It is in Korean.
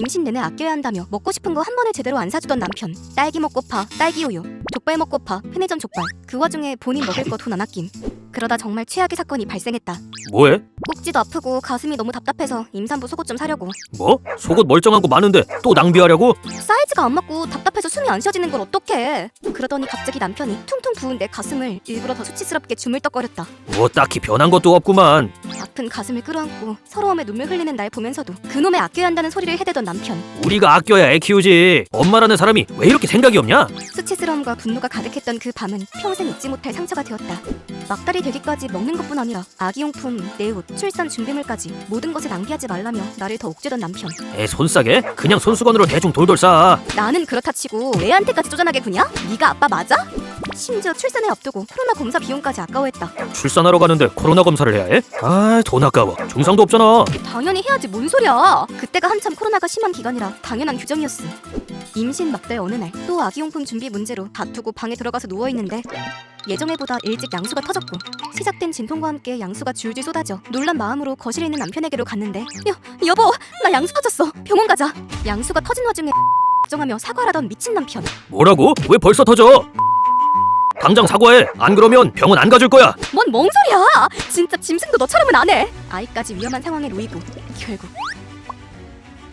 임신 내내 아껴야 한다며 먹고 싶은 거 한 번에 제대로 안 사주던 남편. 딸기 먹고 파 딸기 우유 족발 먹고 파 편의점 족발. 그 와중에 본인 먹을 거 돈 안 아낌 그러다 정말 최악의 사건이 발생했다. 뭐해? 꼭지도 아프고 가슴이 너무 답답해서 임산부 속옷 좀 사려고 뭐? 속옷 멀쩡한 거 많은데 또 낭비하려고? 사이즈가 안 맞고 답답해서 숨이 안 쉬어지는 걸 어떡해 그러더니 갑자기 남편이 퉁퉁 부은 내 가슴을 일부러 더 수치스럽게 주물떡거렸다 뭐 딱히 변한 것도 없구만. 아픈 가슴을 끌어안고 서러움에 눈물 흘리는 날 보면서도 그놈의 아껴야 한다는 소리를 해대던 남편 우리가 아껴야 애 키우지. 엄마라는 사람이 왜 이렇게 생각이 없냐? 수치스러움과 분노가 가득했던 그 밤은 평생 잊지 못할 상처가 되었다 막달이 되기까지 먹는 것뿐 아니라 아기용품, 내 옷, 출산 준비물까지 모든 것을 낭비하지 말라며 나를 더 옥죄던 남편 애 손싸게? 그냥 손수건으로 대충 돌돌 싸. 나는 그렇다 치고 애한테까지 쪼잔하게 구냐? 네가 아빠 맞아? 심지어 출산을 앞두고 코로나 검사 비용까지 아까워했다 출산하러 가는데 코로나 검사를 해야 해? 아, 돈 아까워. 중상도 없잖아. 당연히 해야지 뭔 소리야 그때가 한참 코로나가 심한 기간이라 당연한 규정이었음 임신 막달 어느 날 또 아기용품 준비 문제로 다투고 방에 들어가서 누워있는데 예정에보다 일찍 양수가 터졌고 시작된 진통과 함께 양수가 줄줄 쏟아져 놀란 마음으로 거실에 있는 남편에게로 갔는데 여, 여보 나 양수 터졌어 병원 가자 양수가 터진 와중에 걱정하며 사과하던 미친 남편 뭐라고? 왜 벌써 터져? 당장 사과해. 안 그러면 병원 안 가줄 거야. 뭔 멍소리야 진짜 짐승도 너처럼은 안해 아이까지 위험한 상황에 놓이고 결국